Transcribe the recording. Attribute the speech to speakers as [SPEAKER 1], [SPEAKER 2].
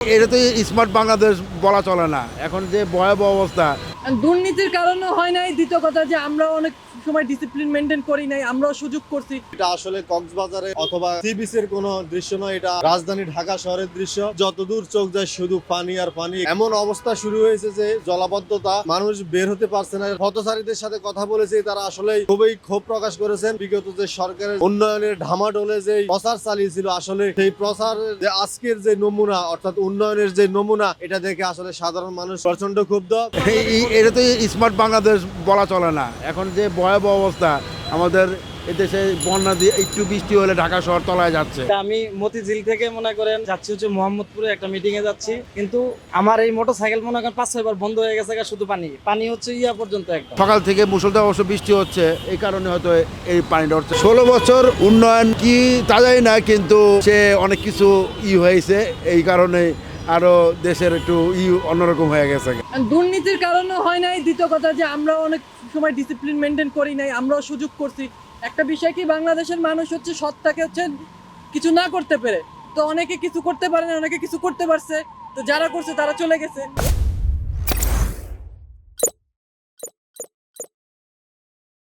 [SPEAKER 1] এটা তো স্মার্ট বাংলাদেশ বলা চলে না। এখন যে ভয়াবহ অবস্থা
[SPEAKER 2] দুর্নীতির কারণে হয় নাই। দ্বিতীয় কথা যে আমরা অনেক সময় ডিসিপ্লিন মেনটেন করি নাই আমরাও সুযোগ করছি।
[SPEAKER 3] এটা আসলে কক্সবাজারে অথবা সি এর কোন দৃশ্য নয় এটা রাজধানী ঢাকা শহরের দৃশ্য। যতদূর চোখ যায় শুধু পানি আর পানি। এমন অবস্থা শুরু হয়েছে যে জলাবদ্ধতা মানুষ বের হতে পারছে না। পথচারীদের সাথে কথা বলেছি তারা আসলে খুবই ক্ষোভ প্রকাশ করেছেন। বিগত যে সরকারের উন্নয়নের ঢামাডোলে যে প্রচার চালিয়েছিল আসলে সেই প্রচার যে আজকের যে নমুনা অর্থাৎ উন্নয়নের যে নমুনা এটা দেখে আসলে সাধারণ মানুষ প্রচণ্ড ক্ষুব্ধ।
[SPEAKER 1] এটা তো স্মার্ট বাংলাদেশ বলা চলে না। এখন যে ভয়াবহ অবস্থা আমাদের এদেশে বন্যা দিয়ে একটু বৃষ্টি হলে ঢাকা শহর তলায় যাচ্ছে।
[SPEAKER 4] আমি মতিঝিল থেকে মনে করেন যাচ্ছি হচ্ছে মোহাম্মদপুরে একটা মিটিং এ যাচ্ছি। কিন্তু আমার এই মোটর সাইকেল মনে করেন পাঁচ ছয়বার বন্ধ হয়ে গেছে শুধু পানি। পানি হচ্ছে ইয়া পর্যন্ত একটা
[SPEAKER 1] সকাল থেকে মুসলধার অবশ্য বৃষ্টি হচ্ছে এই কারণে হয়তো এই পানিটা হচ্ছে ষোলো বছর উন্নয়ন কি তা জানি না কিন্তু সে অনেক কিছু ই হয়েছে এই কারণে আরও দেশের একটু ই অন্যরকম হয়ে গেছে।
[SPEAKER 2] দুর্নীতির কারণে হয় নাই। দ্বিতীয় কথা যে আমরা অনেক সময় ডিসিপ্লিন মেনটেন করি নাই, আমরাও সুযোগ করছি। একটা বিষয় কি, বাংলাদেশের মানুষ হচ্ছে সৎটাকে হচ্ছে কিছু না করতে পেরে। তো অনেকে কিছু করতে পারে না, অনেকে কিছু করতে পারছে। তো যারা করছে তারা চলে গেছে।